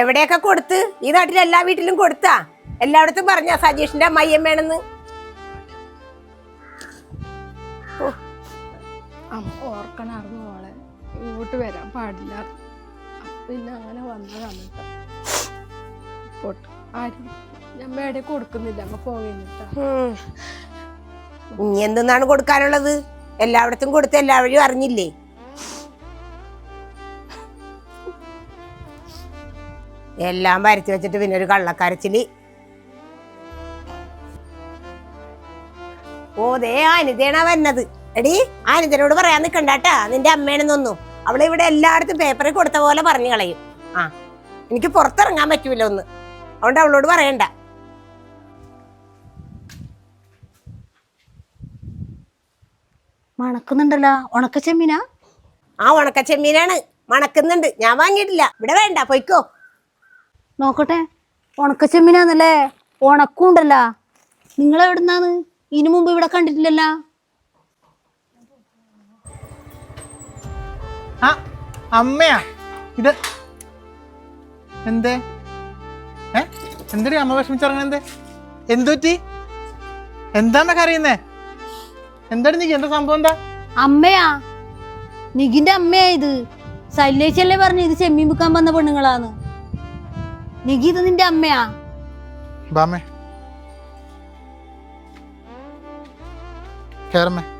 എവിടെയൊക്കെ കൊടുത്ത്? ഈ നാട്ടിൽ എല്ലാ വീട്ടിലും കൊടുത്താ? എല്ലായിടത്തും പറഞ്ഞ സജീഷിന്റെ അമ്മയ്യം വേണമെന്ന് ഓർക്കണായിരുന്നു മോളെ. ഇങ്ങോട്ട് വരാൻ പാടില്ല. പിന്നെ അങ്ങനെ വന്നതാണ് കേട്ടോ പോട്ട്. ആരും ഞാൻ കൊടുക്കുന്നില്ല. അമ്മ പോകേന്നിട്ടാ ഇനി എന്തെന്നാണ് കൊടുക്കാനുള്ളത്? എല്ലായിടത്തും കൊടുത്ത് എല്ലാവരും അറിഞ്ഞില്ലേ? എല്ലാം പരത്തി വെച്ചിട്ട് പിന്നെ ഒരു കള്ളക്കരച്ചിൽ. ഓ ദേ അനിതയാണ് വന്നത്. എടി അനിതനോട് പറയാൻ നിൽക്കണ്ടാട്ട നിന്റെ അമ്മയാണെന്നൊന്നും അവളെ ഇവിടെ എല്ലായിടത്തും പേപ്പറിൽ കൊടുത്ത പോലെ പറഞ്ഞു കളയും. ആ എനിക്ക് പുറത്തിറങ്ങാൻ പറ്റൂല ഒന്ന്. അതുകൊണ്ട് അവളോട് പറയണ്ട. മണക്കുന്നുണ്ടല്ലോ. ഉണക്ക ചെമ്മീനാ? ആ ഉണക്ക ചെമ്മീനാണ്. മണക്കുന്നുണ്ട്. ഞാൻ വാങ്ങിയിട്ടില്ല. ഇവിടെ വേണ്ട പൊയ്ക്കോ. നോക്കട്ടെ. ഉണക്ക ചെമ്മീനാന്നല്ലേ ഉണ്ടല്ല നിങ്ങൾ എവിടുന്നാന്ന് ഇതിനു മുമ്പ് ഇവിടെ കണ്ടിട്ടില്ലല്ല. ആ അമ്മയാ. ഇത് എന്തേ? ഏ? എന്തൊരു അമ്മ വിഷമിച്ചിറങ്ങണ എന്തേ? എന്തുപറ്റി? അറിയുന്നേ എന്താണ് നിക്ക് എന്താ സംഭവം എന്താ? അമ്മയാ. നികിന്റെ അമ്മയാ ഇത്. ശൈലേച്ചല്ലേ പറഞ്ഞു ഇത് ചെമ്മീൻ വിൽക്കാൻ വന്ന പെണ്ണുങ്ങളാന്ന്. നികി ഇത് നിന്റെ അമ്മയാ? ബാമേ. കേറമ്മേ.